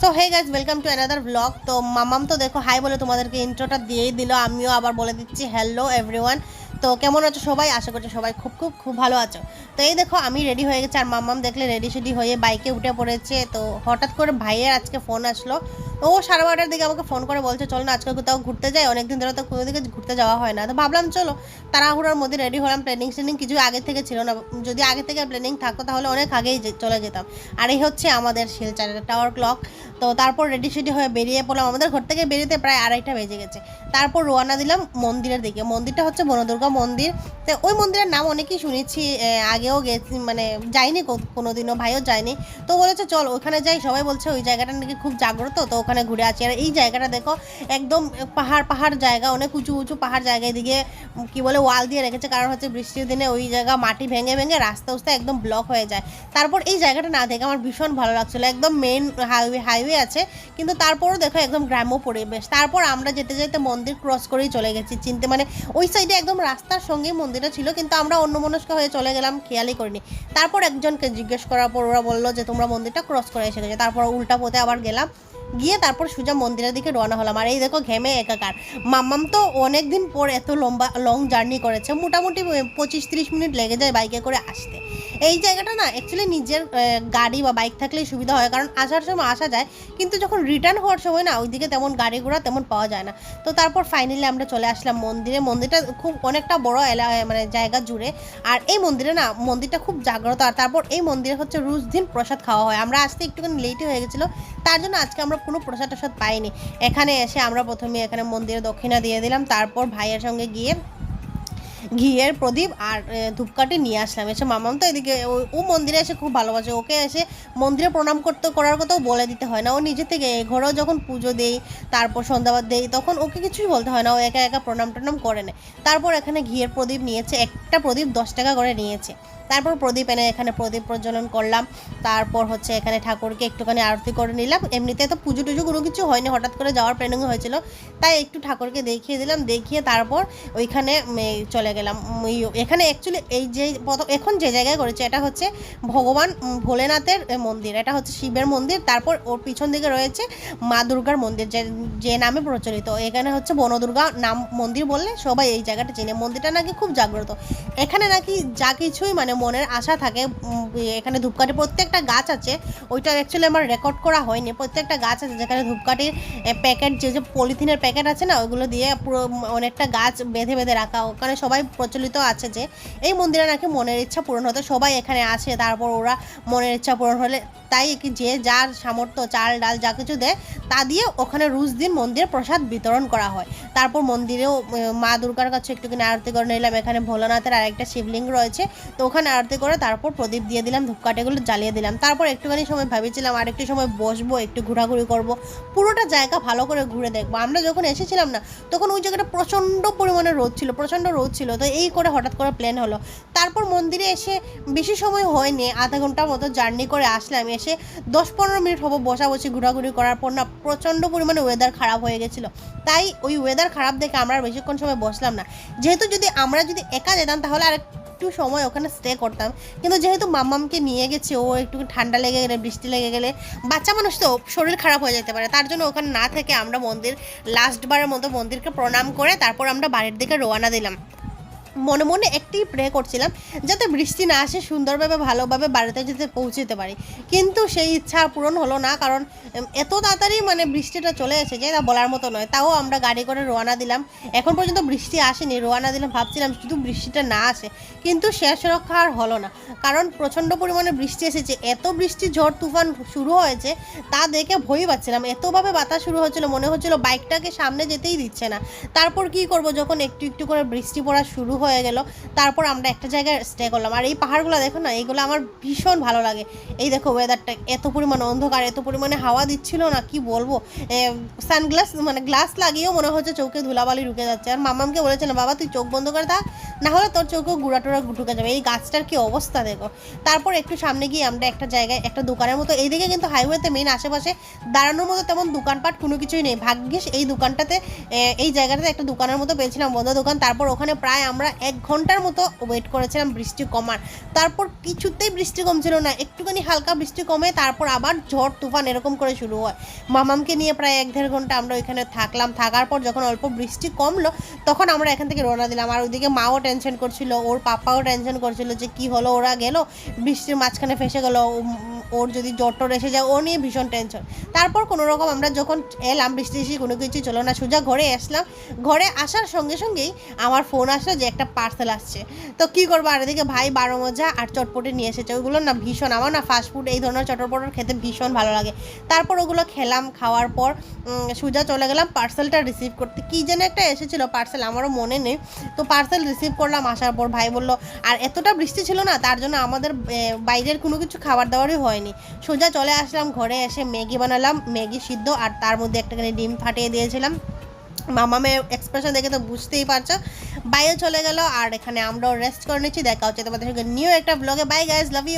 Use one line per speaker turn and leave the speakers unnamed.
So hey guys welcome to another blog তো মামাম তো দেখো হাই বলে তোমাদেরকে ইন্ট্রোটা দিয়েই দিল, আমিও আবার বলে দিচ্ছি হ্যালো এভরিওয়ান তো কেমন আছো সবাই? আশা করছি সবাই খুব খুব খুব ভালো আছো। তো এই দেখো, আমি রেডি হয়ে গেছি, আর মামাম দেখলে রেডি সেডি হয়ে বাইকে উঠে পড়েছে। তো হঠাৎ করে ভাইয়ের আজকে ফোন আসলো। ও সাড়ে বারোটার দিকে আমাকে ফোন করে, বলছে, চল না, আজকে কোথাও ঘুরতে যাই, অনেকদিন ধরে তো কোনো দিকে ঘুরতে যাওয়া হয় না। তো ভাবলাম, চলো, তাড়াহুড়োর মধ্যে রেডি হলাম প্ল্যানিং স্ল্যানিং কিছু আগে থেকে ছিল না। যদি আগে থেকে প্ল্যানিং থাকতো, তাহলে অনেক আগেই চলে যেতাম। আর এই হচ্ছে আমাদের শিলচারের টাওয়ার ক্লক তো তারপর রেডি সেডি হয়ে বেরিয়ে পড়লাম। আমাদের ঘর থেকে বেরিয়েতে প্রায় আড়াইটা বেজে গেছে। তারপর রোয়ানা দিলাম মন্দিরের দিকে। মন্দিরটা হচ্ছে বনদুর্গা মন্দির। তো ওই মন্দিরের নাম অনেকেই শুনেছি আগেও গেছি মানে যাইনি কো- কোনোদিনও, ভাইও যায়নি। তো বলেছে, চল, ওখানে যাই। সবাই বলছে, ওই জায়গাটা নাকি খুব জাগ্রত। তো ওখানে ঘুরে আসি। আর এই জায়গাটা দেখো একদম পাহাড় পাহাড় জায়গা অনেক উঁচু উঁচু পাহাড় জায়গা এদিকে উম, কি বলে ওয়াল দিয়ে রেখেছে। কারণ হচ্ছে বৃষ্টির দিনে ওই জায়গা মাটি ভেঙে ভেঙে রাস্তা উস্তা একদম ব্লক হয়ে যায়। তারপর এই জায়গাটা না দেখে আমার ভীষণ ভালো লাগছিল। একদম মেন হাইওয়ে হাইওয়ে আছে। কিন্তু তারপরও দেখো একদম গ্রাম্য পরিবেশ। তারপর আমরা যেতে যেতে মন্দির ক্রস করেই চলে গেছি। চিনতে মানে ওই সাইডে একদম রাস্তার সঙ্গেই মন্দিরটা ছিল কিন্তু আমরা অন্যমনস্ক হয়ে চলে গেলাম খেয়ালই করিনি। তারপর একজনকে জিজ্ঞেস করার পর ওরা বলল যে তোমরা মন্দিরটা ক্রস করে এসে গেছে। তারপর উল্টা পথে আবার গেলাম। গিয়ে তারপর সোজা মন্দিরের দিকে রওনা হলাম। আর এই দেখো ঘেমে একাকার। মাম্মাম তো অনেক দিন পর এত লম্বা লং জার্নি করেছে। মোটামুটি পঁচিশ তিরিশ মিনিট লেগে যায় বাইকে করে আসতে। এই জায়গাটা না অ্যাকচুয়ালি নিজের গাড়ি বা বাইক থাকলেই সুবিধা হয়। কারণ আসার সময় আসা যায়, কিন্তু যখন রিটার্ন হওয়ার সময় না ওইদিকে তেমন গাড়ি ঘোড়া তেমন পাওয়া যায় না। তো তারপর ফাইনালি আমরা চলে আসলাম মন্দিরে। মন্দিরটা খুব অনেকটা বড় এলা মানে জায়গা জুড়ে। আর এই মন্দিরে না মন্দিরটা খুব জাগ্রত। আর তারপর এই মন্দিরে হচ্ছে রোজ দিন প্রসাদ খাওয়া হয়। আমরা আসতে একটুখানি লেটই হয়ে গেছিল। তার জন্য আজকে আমরা কোনো প্রসাদ টসাদ পাইনি। এখানে এসে আমরা প্রথমে এখানে মন্দিরে দক্ষিণা দিয়ে দিলাম। তারপর ভাইয়ের সঙ্গে গিয়ে ঘিয়ের প্রদীপ আর ধূপকাঠি নিয়ে আসলাম। এসে মামাম তো এদিকে, ও- মন্দিরে এসে খুব ভালোবাসে। ওকে এসে মন্দিরে প্রণাম করতে, করার কথাও বলে দিতে হয় না। ও নিজে থেকে ঘরেও যখন পুজো দেই, তারপর সন্ধ্যাবাদ দেই, তখন ওকে কিছুই বলতে হয় না। ও একা একা প্রণাম টনাম করে নেয়। তারপর এখানে ঘিয়ের প্রদীপ নিয়েছে। একটা প্রদীপ দশ টাকা করে নিয়েছে। তারপর প্রদীপ এনে এখানে প্রদীপ প্রজ্বলন করলাম। তারপর হচ্ছে এখানে ঠাকুরকে একটুখানি আরতি করে নিলাম। এমনিতে তো পুজো টুজো কোনো কিছু হয়নি, হঠাৎ করে যাওয়ার প্ল্যানিং হয়েছিল। তাই একটু ঠাকুরকে দেখিয়ে দিলাম, দেখিয়ে তারপর ওইখানে চলে গেলাম। এখানে অ্যাকচুয়ালি এই যে এখন যে জায়গায় করেছে, এটা হচ্ছে ভগবান ভোলেনাথের মন্দির। এটা হচ্ছে শিবের মন্দির। তারপর ওর পিছন দিকে রয়েছে মা দুর্গার মন্দির, যে যে নামে প্রচলিত। এখানে হচ্ছে বনদুর্গা নাম মন্দির বললে সবাই এই জায়গাটা চেনে। মন্দিরটা নাকি খুব জাগ্রত। এখানে নাকি যা কিছুই মানে মনের আশা থাকে এখানে ধূপকাঠি, প্রত্যেকটা গাছ আছে, ওইটা অ্যাকচুয়ালি আমার রেকর্ড করা হয়নি, প্রত্যেকটা গাছ আছে যেখানে ধূপকাঠির প্যাকেট যে যে পলিথিনের প্যাকেট আছে না, ওইগুলো দিয়ে পুরো অনেকটা গাছ বেঁধে বেঁধে রাখা, ওখানে সবাই প্রচলিত আছে যে, এই মন্দিরে নাকি মনের ইচ্ছা পূরণ হতে, সবাই এখানে আসে, তারপর ওরা মনের ইচ্ছা পূরণ হলে, তাই যে যার সামর্থ্য, চাল, ডাল যা কিছু দেয়, তা দিয়ে ওখানে রুজ দিন মন্দিরে প্রসাদ বিতরণ করা হয়। তারপর মন্দিরেও মা দুর্গার কাছে একটুখানি আরতি করে নিলাম। এখানে ভোলানাথের আরেকটা শিবলিঙ্গ রয়েছে। তো ওখানে আরতি করে তারপর প্রদীপ দিয়ে দিলাম, ধূপকাঠিগুলো জ্বালিয়ে দিলাম। তারপর একটুখানি সময় ভেবেছিলাম আর একটু সময় বসবো, একটু ঘোরাঘুরি করব। পুরোটা জায়গা ভালো করে ঘুরে দেখব। আমরা যখন এসেছিলাম না, তখন ওই জায়গাটা প্রচণ্ড পরিমাণে রোদ ছিল, প্রচণ্ড রোদ ছিল। তো এই করে হঠাৎ করে প্ল্যান হলো। তারপর মন্দিরে এসে বেশি সময় হয়নি, আধা ঘণ্টার মতো জার্নি করে আসলাম। এসে দশ পনেরো মিনিট হব বসা বসে ঘোরাঘুরি করার পর না প্রচণ্ড পরিমাণে ওয়েদার খারাপ হয়ে গেছিল। তাই ওই ওয়েদার খারাপ দেখে আমরা বেশিক্ষণ সময় বসলাম না। যেহেতু যদি আমরা যদি একা যেতাম, তাহলে আর একটু সময় ওখানে স্টে করতাম। কিন্তু যেহেতু মাম্মামকে নিয়ে গেছে, ও একটু ঠান্ডা লেগে গেলে, বৃষ্টি লেগে গেলে, বাচ্চা মানুষ তো শরীর খারাপ হয়ে যেতে পারে। তার জন্য ওখানে না থেকে আমরা মন্দির লাস্টবারের মতো মন্দিরকে প্রণাম করে তারপর আমরা বাড়ির দিকে রোয়ানা দিলাম। মনে মনে একটি প্রে করছিলাম যাতে বৃষ্টি না আসে, সুন্দরভাবে, ভালোভাবে বাড়িতে যেতে পৌঁছতে পারি। কিন্তু সেই ইচ্ছা পূরণ হলো না, কারণ এত তাড়াতাড়ি মানে বৃষ্টিটা চলে এসেছে তা বলার মতো নয়। তাও আমরা গাড়ি করে রওনা দিলাম। এখন পর্যন্ত বৃষ্টি আসেনি, রওনা দিলাম, ভাবছিলাম শুধু বৃষ্টিটা না আসে। কিন্তু শেষ রক্ষা আর হলো না, কারণ প্রচণ্ড পরিমাণে বৃষ্টি এসেছে। এত বৃষ্টি, ঝড়, তুফান শুরু হয়েছে, তা দেখে ভয় পাচ্ছিলাম। এতভাবে বাতাস শুরু হচ্ছিল, মনে হচ্ছিল বাইকটাকে সামনে যেতেই দিচ্ছে না। তারপর কি করব, যখন একটু একটু করে বৃষ্টি পড়া শুরু হয়ে গেল। তারপর আমরা একটা জায়গায় স্টে করলাম। আর এই পাহাড়গুলো দেখো না, এইগুলো আমার ভীষণ ভালো লাগে। এই দেখো ওয়েদারটা এত পরিমাণে অন্ধকার, এত পরিমাণে হাওয়া দিচ্ছিল না, কি বলব? সানগ্লাস মানে গ্লাস লাগিয়েও মনে হচ্ছে চোখে ধুলাবালি ঢুকে যাচ্ছে। আর মামামকে বলেছিলাম, বাবা, তুই চোখ বন্ধ করে থাক, না হলে তোর চোখেও গুঁড়া টুড়া ঢুকে যাবে। এই গাছটার কি অবস্থা দেখো। তারপর একটু সামনে গিয়ে আমরা একটা জায়গায়, একটা দোকানের মতো, এইদিকে কিন্তু হাইওয়েতে মেন আশেপাশে দাঁড়ানোর মতো তেমন দোকানপাট কোনো কিছুই নেই। ভাগ্যিস এই দোকানটাতে এই জায়গাটাতে একটা দোকানের মতো পেয়েছিলাম, বন্ধ দোকান। তারপর ওখানে প্রায় আমরা এক ঘণ্টার মতো ওয়েট করেছিলাম বৃষ্টি কমার। তারপর কিছুতেই বৃষ্টি কমছিল না, একটুখানি হালকা বৃষ্টি কমে, তারপর আবার ঝড়, তুফান এরকম করে শুরু হয়। মামামকে নিয়ে প্রায় এক দেড় ঘণ্টা আমরা ওইখানে থাকলাম। থাকার পর যখন অল্প বৃষ্টি কমলো, তখন আমরা এখান থেকে রওনা দিলাম। আর ওইদিকে মাও টেনশন করছিল, ওর পাপাও টেনশন করছিল যে কি হলো, ওরা গেল, বৃষ্টির মাঝখানে ফেসে গেলো ওর যদি জ্বর টর এসে যায়, ও নিয়ে ভীষণ টেনশন তারপর কোনো রকম আমরা যখন এলাম বৃষ্টি বৃষ্টি কোনো কিছু চলো না, সোজা ঘরে আসলাম। ঘরে আসার সঙ্গে সঙ্গেই আমার ফোন আসলো যে, একটা পার্সেল আসছে। তো কি করব? আর এদিকে ভাই বারো মজা আর চটপটি নিয়ে এসেছে। ওইগুলো না ভীষণ, আমার না ফাস্টফুড এই ধরনের চটপটর খেতে ভীষণ ভালো লাগে। তারপর ওগুলো খেলাম, খাওয়ার পর সোজা চলে গেলাম পার্সেলটা রিসিভ করতে। কী যেন একটা এসেছিল পার্সেল আমারও মনে নেই। তো পার্সেল রিসিভ করলাম, আসার পর ভাই বলল, আর এতটা বৃষ্টি ছিল না, তার জন্য আমাদের বাইরের কোনো কিছু খাবার দাবারই হয়নি। সোজা চলে আসলাম, ঘরে এসে ম্যাগি বানালাম, ম্যাগি সিদ্ধ আর তার মধ্যে একটাখানি ডিম ফাটিয়ে দিয়েছিলাম। মামা মামামের এক্সপ্রেশন দেখে তো বুঝতেই পারছ। বাইরে চলে গেল। আর এখানে আমরাও রেস্ট করে নিচ্ছি। দেখা হচ্ছে তোমাদের সঙ্গে নিউ একটা ব্লগে বাই গাইজ লাভ ইউ